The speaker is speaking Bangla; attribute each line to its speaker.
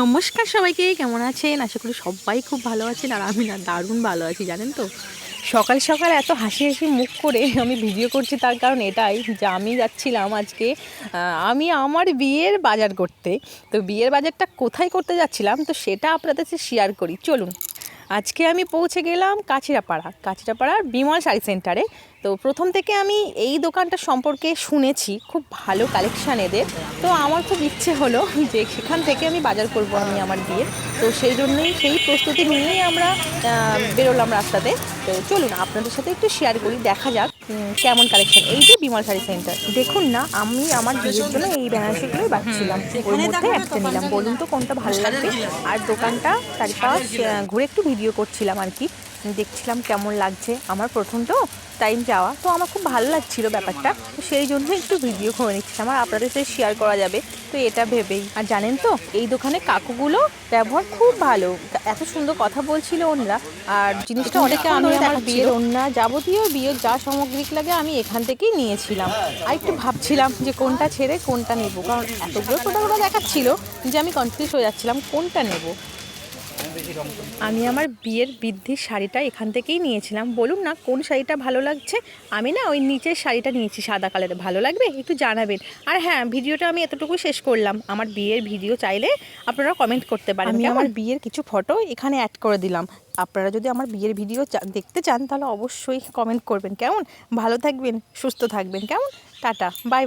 Speaker 1: নমস্কার সবাইকে, কেমন আছেন? আশা করি সবাই খুব ভালো আছেন আর আমি না, দারুণ ভালো আছি, জানেন তো? সকাল সকাল এত হাসি হাসি মুখ করে আমি ভিডিও করছি, তার কারণ এটাই যে আমি যাচ্ছিলাম আজকে আমি আমার বিয়ের বাজার করতে। তো বিয়ের বাজারটা কোথায় করতে যাচ্ছিলাম? তো সেটা আপনাদের শেয়ার করি। চলুন। আজকে আমি পৌঁছে গেলাম কাছিরাপাড়া কাছিরাপাড়ার বিমল শাড়ি সেন্টারে তো প্রথম থেকে আমি এই দোকানটা সম্পর্কে শুনেছি, খুব ভালো কালেকশান এদের। তো আমার খুব ইচ্ছে হলো যে সেখান থেকে আমি বাজার করব আমি আমার বিয়ে তো সেই জন্যই সেই প্রস্তুতি নিয়েই আমরা বেরোলাম রাস্তাতে। তো চলুন আপনাদের সাথে একটু শেয়ার করি, দেখা যাক কেমন কালেকশন এই যে বিমল শাড়ি সেন্টার দেখুন না আমি আমার বিয়ের জন্য এই বেনারসিগুলোই বাঁচছিলাম ওর মধ্যে একটা নিলাম। বলুন তো কোনটা ভালো লাগবে? আর দোকানটা চারিপাশ ঘুরে একটু ভিডিও করছিলাম আর কি। দেখছিলাম কেমন লাগছে আমার প্রথম তো টাইম যাওয়া। তো আমার খুব ভালো লাগছিল ব্যাপারটা। তো সেই জন্য একটু ভিডিও করে নিচ্ছিলাম আর আপনাদের সাথে শেয়ার করা যাবে। তো এটা ভেবেই। আর জানেন তো এই দোকানে কাকুগুলো ব্যবহার খুব ভালো। এত সুন্দর কথা বলছিল ওনারা। আর জিনিসটা অনেকে আমি আমার বিয়ের ওনা যাবতীয় বিয়ের যা সামগ্রিক লাগে আমি এখান থেকেই নিয়েছিলাম। আর একটু ভাবছিলাম যে কোনটা ছেড়ে কোনটা নেব। কারণ এতগুলো প্রোডাক্ট দেখাচ্ছিল যে আমি কনফিউজ হয়ে যাচ্ছিলাম কোনটা নেব। আমি আমার বিয়ের বৃদ্ধির শাড়িটা এখান থেকেই নিয়েছিলাম। বলুন না কোন শাড়িটা ভালো লাগছে? আমি না ওই নিচের শাড়িটা নিয়েছি সাদা কালারে ভালো লাগবে? একটু জানাবেন। আর হ্যাঁ ভিডিওটা আমি এতটুকু শেষ করলাম। আমার বিয়ের ভিডিও চাইলে আপনারা কমেন্ট করতে পারেন। আমি আমার বিয়ের কিছু ফটো এখানে অ্যাড করে দিলাম। আপনারা যদি আমার বিয়ের ভিডিও চা- দেখতে চান তাহলে অবশ্যই কমেন্ট করবেন। কেমন? ভালো থাকবেন সুস্থ থাকবেন। কেমন? Tata bye bye